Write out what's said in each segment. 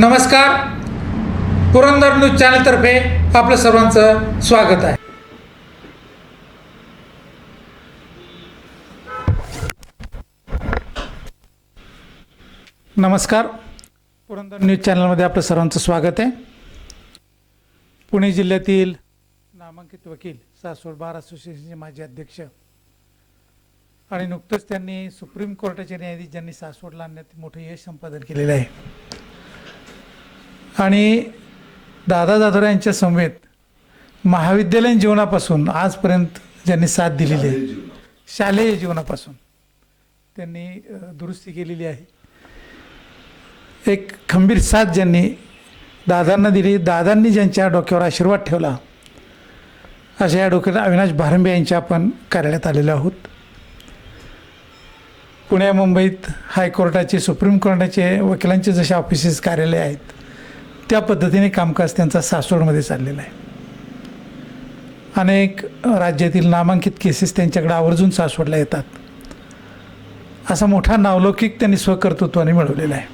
नमस्कार. पुरंदर न्यूज चॅनलतर्फे आपलं सर्वांचं स्वागत आहे. नमस्कार. पुरंदर न्यूज चॅनलमध्ये आपलं सर्वांचं स्वागत आहे. पुणे जिल्ह्यातील नामांकित वकील सासवड बार असोसिएशनचे माजी अध्यक्ष आणि नुकतंच त्यांनी सुप्रीम कोर्टाचे न्यायाधीश ज्यांनी सासवडला आणण्यात मोठं यश संपादन केलेलं आहे. आणि दादा दादरा यांच्या समवेत महाविद्यालयीन जीवनापासून आजपर्यंत ज्यांनी साथ दिलेली आहे. शालेय जीवनापासून. त्यांनी दुरुस्ती केलेली आहे. एक खंबीर साथ ज्यांनी दादांना दिली दादांनी ज्यांच्या डोक्यावर आशीर्वाद ठेवला अशा या डोक्याला अविनाश भारंबे यांच्या आपण कार्यालयात आलेलो आहोत. पुण्या मुंबईत हायकोर्टाचे सुप्रीम कोर्टाचे वकिलांचे जसे ऑफिसेस कार्यालय आहेत त्या पद्धतीने कामकाज त्यांचा सासवडमध्ये चाललेला आहे. अनेक राज्यातील नामांकित केसेस त्यांच्याकडे आवर्जून सासवडला येतात. असा मोठा नावलौकिक त्यांनी स्वकर्तृत्वाने मिळवलेला आहे.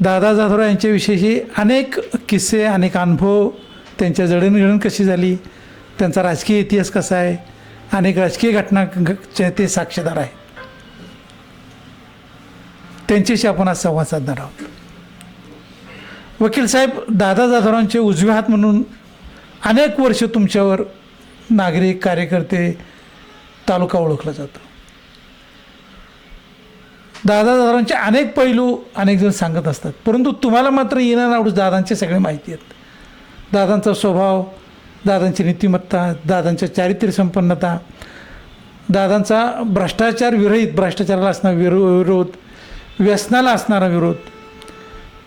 दादा जाधवराव यांच्याविषयी अनेक किस्से अनेक अनुभव त्यांच्या जडणघडण कशी झाली त्यांचा राजकीय इतिहास कसा आहे अनेक राजकीय घटनाचे ते साक्षीदार आहे त्यांच्याशी आपण आज संवाद साधणार आहोत. वकील साहेब दादा जाधवरावांचे उजवे हात म्हणून अनेक वर्ष तुमच्यावर नागरिक कार्यकर्ते तालुका ओळखला जातो. दादा दादांचे अनेक पैलू अनेक जण सांगत असतात परंतु तुम्हाला मात्र येणार आवडून दादांचे सगळे माहिती आहेत. दादांचा स्वभाव दादांची नीतिमत्ता दादांच्या चारित्र्य संपन्नता दादांचा भ्रष्टाचार विरहित भ्रष्टाचाराला असणारा विरो विरोध व्यसनाला असणारा विरोध.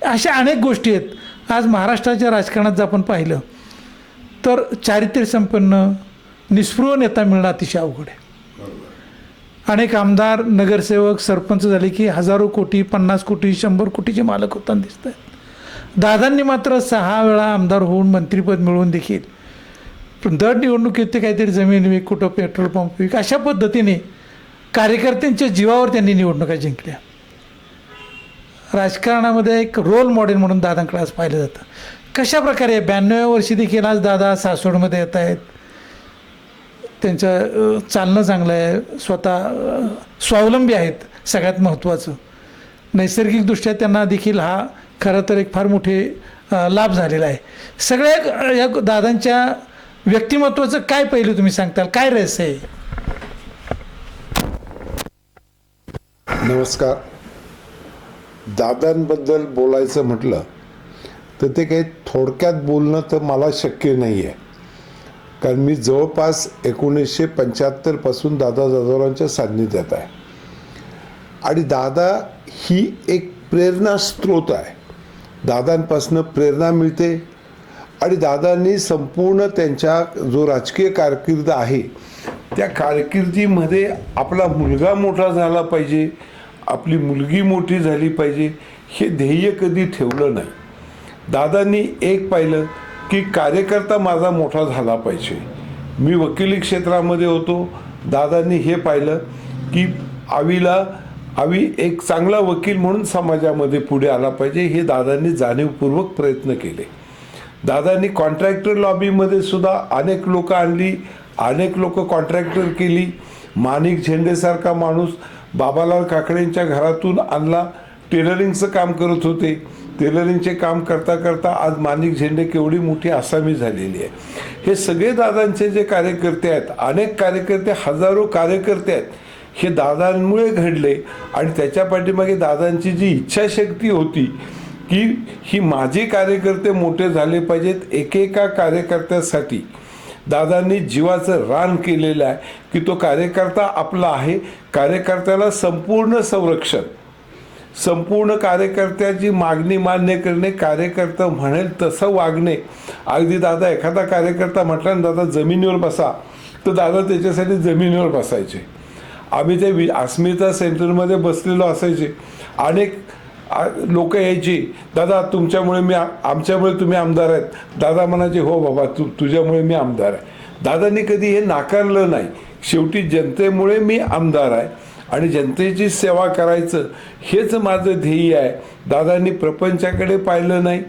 अशा अनेक गोष्टी आहेत. आज महाराष्ट्राच्या राजकारणात जर आपण पाहिलं तर चारित्र्य संपन्न निस्पृह नेता मिळणं अतिशय अवघड आहे. अनेक आमदार नगरसेवक सरपंच झाले की हजारो कोटी पन्नास कोटी शंभर कोटीचे मालक होताना दिसत आहेत. दादांनी मात्र सहा वेळा आमदार होऊन मंत्रिपद मिळवून देखील. पण दर निवडणुकीत ते काहीतरी जमीन विक कुठं पेट्रोल पंप विक अशा पद्धतीने कार्यकर्त्यांच्या जीवावर त्यांनी निवडणुका जिंकल्या. राजकारणामध्ये एक रोल मॉडेल म्हणून दादांकडे आज पाहिलं जातं. कशा प्रकारे ब्याण्णव्या वर्षी देखील आज दादा सासवडमध्ये येत आहेत? त्यांचं चालणं चांगलं आहे. स्वतः स्वावलंबी आहेत सगळ्यात महत्त्वाचं. नैसर्गिकदृष्ट्या त्यांना देखील हा खरं तर एक फार मोठे लाभ झालेला आहे. सगळ्या या दादांच्या व्यक्तिमत्वाचं काय पहिलं तुम्ही सांगताल? काय रहस्य आहे? नमस्कार. दादांबद्दल बोलायचं म्हटलं तर ते काही थोडक्यात बोलणं तर मला शक्य नाही आहे कारण मी जवळपास एकोणीसशे पंच्याहत्तरपासून दादा जाधवरांच्या सान्निध्यात आहे. आणि दादा ही एक प्रेरणा स्रोत आहे. दादांपासनं प्रेरणा मिळते. आणि दादांनी संपूर्ण त्यांच्या जो राजकीय कारकीर्द आहे त्या कारकिर्दीमध्ये आपला मुलगा मोठा झाला पाहिजे. आपली मुलगी मोठी झाली पाहिजे हे ध्येय कधी ठेवलं नाही. दादांनी एक पाहिलं की कार्यकर्ता माझा मोठा झाला पाहिजे. मी वकिली क्षेत्रामध्ये होतो. दादांनी हे पाहिलं की आवीला आवी एक चांगला वकील म्हणून समाजामध्ये पुढे आला पाहिजे हे दादांनी जाणीवपूर्वक प्रयत्न केले. दादांनी कॉन्ट्रॅक्टर लॉबीमध्ये सुद्धा अनेक लोकं आणली अनेक लोकं कॉन्ट्रॅक्टर केली. माणिक झेंडेसारखा माणूस बाबालाल काकडेंच्या घरातून आणला. टेलरिंगचं काम करत होते. टेलरिंगचे काम करता करता आज माणिक झेंडे केवढी मोठी आसामी झालेली आहे. हे सगळे दादांचे जे कार्यकर्ते आहेत अनेक कार्यकर्ते हजारो कार्यकर्ते आहेत हे दादांमुळे घडले आणि त्याच्या पाठीमागे दादांची जी इच्छाशक्ती होती की ही माझे कार्यकर्ते मोठे झाले पाहिजेत एकेका कार्यकर्त्यासाठी. दादांनी जीवाचं रान केलेलं आहे की तो कार्यकर्ता आपला आहे. कार्यकर्त्याला संपूर्ण संरक्षण संपूर्ण कार्यकर्त्याची मागणी मान्य करणे कार्यकर्ता म्हणेल तसं वागणे. अगदी दादा एखादा कार्यकर्ता म्हटला ना दादा जमिनीवर बसा. तर दादा त्याच्यासाठी जमिनीवर बसायचे. आम्ही ते वि अस्मिता सेंटरमध्ये बसलेलो असायचे. अनेक लोक यायची. दादा तुमच्यामुळे मी आमच्यामुळे तुम्ही आमदार आहेत. दादा म्हणायचे हो बाबा तू तुझ्यामुळे मी आमदार आहे. दादांनी कधी हे नाकारलं नाही. शेवटी जनतेमुळे मी आमदार आहे आणि जनतेची सेवा करायचं हेच माझं ध्येय आहे. दादांनी प्रपंचाकडे पाहिलं नाही.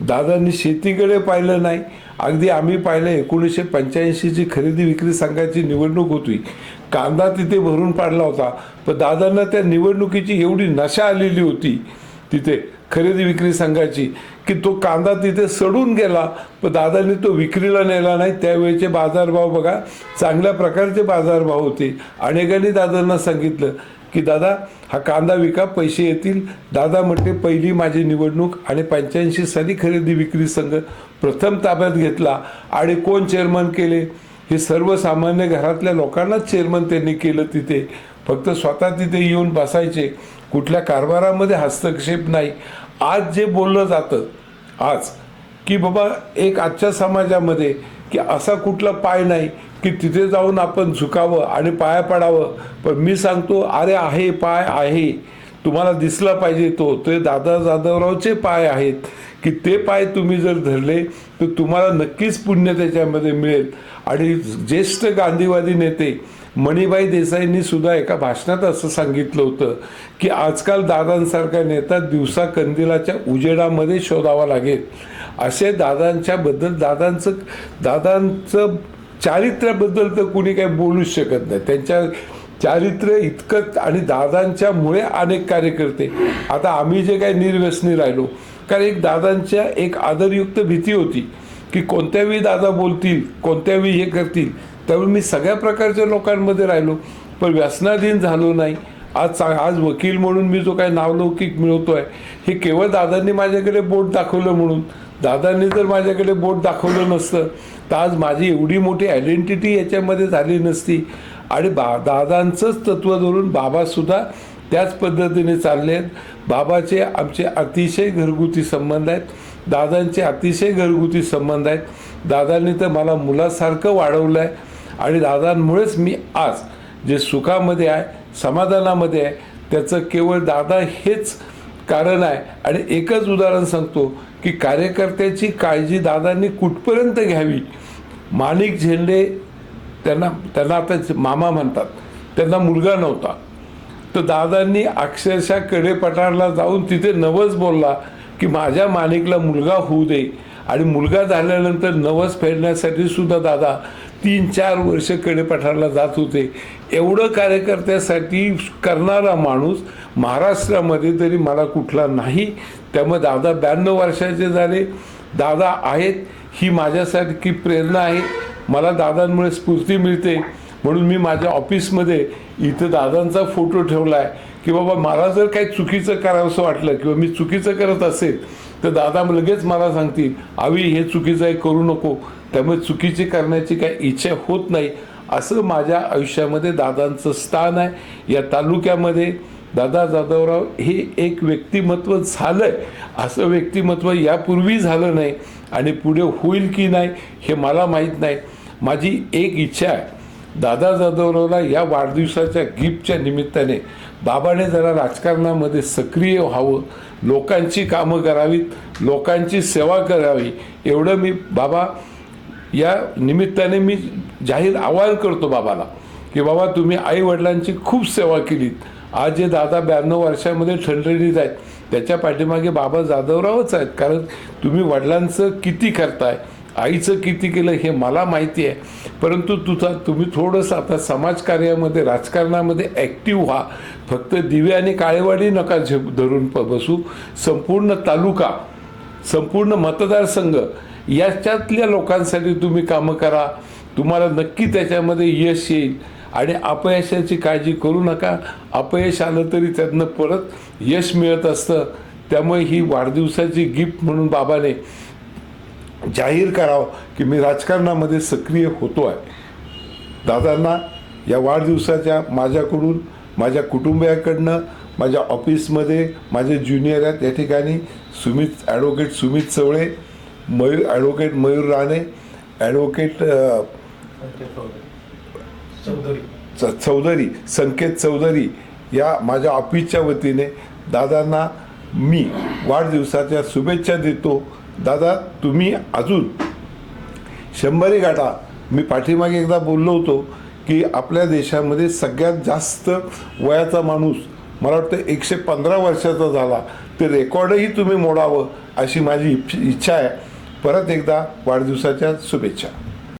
दादांनी शेतीकडे पाहिलं नाही. अगदी आम्ही पाहिलं एकोणीसशे पंच्याऐंशीची खरेदी विक्री संघाची निवडणूक होती. कांदा तिथे भरून पाडला होता. पण दादांना त्या निवडणुकीची एवढी नशा आलेली होती. तिथे खरेदी विक्री संघाची की तो कांदा तिथे सडून गेला पण दादांनी तो विक्रीला नेला नाही. त्यावेळेचे बाजारभाव बघा चांगल्या प्रकारचे बाजारभाव होते. अनेकांनी दादांना सांगितलं की दादा हा कांदा विका पैसे येतील. दादा म्हटले पहिली माझी निवडणूक आणि पंच्याऐंशी साली खरेदी विक्री संघ प्रथम ताब्यात घेतला आणि कोण चेअरमन केले? हे सर्वसामान्य घरातल्या लोकांनाच चेअरमन त्यांनी केलं तिथे. फक्त स्वतः तिथे येऊन बसायचे. कुठल्या कारभारामध्ये हस्तक्षेप नाही. आज जे बोललं जातं आज की बाबा एक आजच्या समाजामध्ये की असा कुठला पाय नाही की तिथे जाऊन आपण झुकावं आणि पाया पडावं. पण मी सांगतो अरे आहे पाय आहे. तुम्हाला दिसला पाहिजे तो. ते दादा जाधवरावचे पाय आहेत. की ते पाय तुम्ही जर धरले तर तुम्हाला नक्कीच पुण्य त्याच्यामध्ये मिळेल. आणि ज्येष्ठ गांधीवादी नेते मणिबाई देसाईंनी सुद्धा एका भाषणात असं सांगितलं होतं की आजकाल दादांसारखा नेता दिवसा कंदिलाच्या उजेडामध्ये शोधावा लागेल. असे दादांच्या बद्दल दादांचं दादांचं चारित्र्याबद्दल तर कुणी काही बोलूच शकत नाही. त्यांच्या चारित्र्य इतकं आणि दादांच्यामुळे अनेक कार्यकर्ते आता आम्ही जे काही निर्व्यसनी राहिलो कारण एक दादांच्या एक आदरयुक्त भीती होती की कोणत्या वेळी दादा बोलतील कोणत्या वेळी हे करतील त्यामुळे मी सगळ्या प्रकारच्या लोकांमध्ये राहिलो पण व्यसनाधीन झालो नाही. आज चा आज वकील म्हणून मी जो काही नावलौकिक मिळवतो आहे हे केवळ दादांनी माझ्याकडे बोट दाखवलं म्हणून. दादांनी जर माझ्याकडे बोट दाखवलं नसतं तर आज माझी एवढी मोठी आयडेंटिटी याच्यामध्ये झाली नसती. आणि बा दादांचंच तत्त्व धरून बाबासुद्धा त्याच पद्धतीने चालले आहेत. बाबाचे आमचे अतिशय घरगुती संबंध आहेत. दादांचे अतिशय घरगुती संबंध आहेत. दादांनी तर मला मुलासारखं वाढवलं आहे आणि दादांमुळेच मी आज जे सुखामध्ये आहे समाधानामध्ये आहे त्याचं केवळ दादा हेच कारण आहे. आणि एकच उदाहरण सांगतो की कार्यकर्त्याची काळजी दादांनी कुठपर्यंत घ्यावी? माणिक झेंडे त्यांना त्यांना आता मामा म्हणतात. त्यांना मुलगा नव्हता. तर दादांनी अक्षरशः कडे पठारला जाऊन तिथे नवस बोलला की माझ्या माणिकला मुलगा होऊ दे. आणि मुलगा झाल्यानंतर नवस फेडण्यासाठी सुद्धा दादा तीन चार वर्षकडे पठारला जात होते. एवढं कार्यकर्त्यासाठी करणारा माणूस महाराष्ट्रामध्ये तरी मला कुठला नाही. त्यामुळे दादा ब्याण्णव वर्षाचे झाले. दादा आहेत ही माझ्यासारखी प्रेरणा आहे. मला दादांमुळे स्फूर्ती मिळते. म्हणून मी माझ्या ऑफिसमध्ये इथं दादांचा फोटो ठेवला आहे की बाबा मला जर काही चुकीचं करावंसं वाटलं किंवा मी चुकीचं करत असेल तर दादा लगेच मला सांगतील आवी हे चुकीचं आहे करू नको. त्यामुळे चुकीची करण्याची काही इच्छा होत नाही. असं माझ्या आयुष्यामध्ये दादांचं स्थान आहे. या तालुक्यामध्ये दादा जाधवराव हे एक व्यक्तिमत्व झालं आहे असं व्यक्तिमत्व यापूर्वी झालं नाही आणि पुढे होईल की नाही हे मला माहीत नाही. माझी एक इच्छा आहे. दादा जाधवरावला या वाढदिवसाच्या गिफ्टच्या निमित्ताने बाबाने जरा राजकारणामध्ये सक्रिय व्हावं. लोकांची कामं करावीत लोकांची सेवा करावी. एवढं मी बाबा या निमित्ताने मी जाहीर आवाहन करतो बाबाला की बाबा तुम्ही आई वडिलांची खूप सेवा केलीत. आज जे दादा ब्याण्णव वर्षामध्ये ठणठणीत आहेत त्याच्या पाठीमागे बाबा जाधवरावच आहेत. कारण तुम्ही वडिलांचं किती करताय आईचं किती केलं हे मला माहिती आहे. परंतु तुझा तुम्ही थोडंसं आता समाजकार्यामध्ये राजकारणामध्ये ॲक्टिव्ह व्हा. फक्त दिवे आणि काळेवाडी नका झेप धरून प बसू. संपूर्ण तालुका संपूर्ण मतदारसंघ याच्यातल्या लोकांसाठी तुम्ही कामं करा. तुम्हाला नक्की त्याच्यामध्ये यश येईल. आणि अपयशाची काळजी करू नका. अपयश आलं तरी त्यातनं परत यश मिळत असतं. त्यामुळे ही वाढदिवसाची गिफ्ट म्हणून बाबाने जाहीर करावं की मी राजकारणामध्ये सक्रिय होतो आहे दादांना या वाढदिवसाच्या माझ्याकडून माझ्या कुटुंबियाकडनं माझ्या ऑफिसमध्ये माझे ज्युनियर आहेत या ठिकाणी Sumit advocate Sumit Chavale Mayur advocate Mayur Rane advocate अ, च- चौधरी संकेत चौधरी या माझ्या ऑफिसच्या वतीने दादांना मी वाढदिवसाच्या शुभेच्छा देतो. दादा तुम्ही अजून शंभरी गाठा. मी पाठीमागे एकदा बोललो होतो की आपल्या देशामध्ये सगळ्यात जास्त वयाचा माणूस मला वाटतं एकशे पंधरा वर्षाचा झाला. ते रेकॉर्डही तुम्ही मोडावं अशी माझी इच्छ- इच्छा आहे. परत एकदा वाढदिवसाच्या शुभेच्छा.